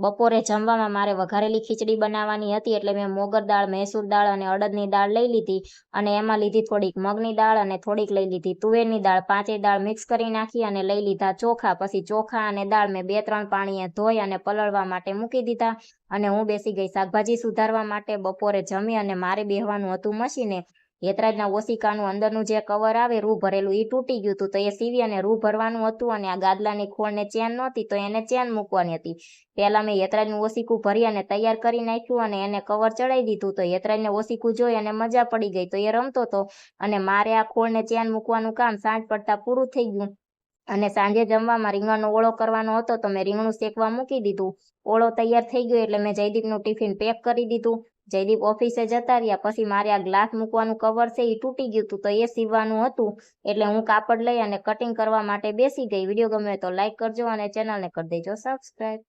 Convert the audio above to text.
બપોરે જમવામાં મારે વઘારેલી ખીચડી બનાવવાની હતી એટલે મેં મોગર દાળ, મૈસૂર દાળ અને અડદની દાળ લઈ લીધી અને એમાં લીધી થોડીક મગની દાળ અને થોડીક લઈ લીધી. તુવેરની દાળ પાંચેય દાળ મિક્સ કરી નાખી અને લઈ લીધા ચોખા. પછી ચોખા અને દાળ મેં બે ત્રણ પાણીએ ધોઈ અને પલળવા માટે મૂકી દીધા અને હું બેસી ગઈ. શાકભાજી સુધારવા માટે બપોરે જમી અને મારે બેહવાનું હતું મશીને હેતરાજના ઓશિકાનું અંદરનું જે કવર આવે, રૂ ભરેલું એ તૂટી ગયું હતું. તો એ સીવી અને રૂ ભરવાનું હતું અને આ ગાદલાની ખોળને ચેન નહોતી, તો એને ચેન મૂકવાની હતી. પહેલા મેં હેતરાજનું ઓશિકું ભરી અને તૈયાર કરી નાખ્યું અને એને કવર ચડાવી દીધું. તો હેતરાજને ઓશિકું જોઈ અને મજા પડી ગઈ. તો એ રમતો હતો અને મારે આ ખોળને ચેન મૂકવાનું કામ સાંજ પડતા પૂરું થઈ ગયું. અને સાંજે જમવામાં રીંગણનો ઓળો કરવાનો હતો, તો મેં રીંગણું શેકવા મૂકી દીધું. ઓળો તૈયાર થઈ ગયો એટલે મેં જયદીપનું ટિફિન પેક કરી દીધું. જયદીપ ઓફિસે જતા રહ્યા. પછી મારે આ ગ્લાસ મૂકવાનું કવર છે એ તૂટી ગયું હતું તો એ સીવવાનું હતું. એટલે હું કાપડ લઈ અને કટિંગ કરવા માટે બેસી ગઈ. વીડિયો ગમે તો લાઇક કરજો અને ચેનલને કરી દેજો. સબસ્ક્રાઈબ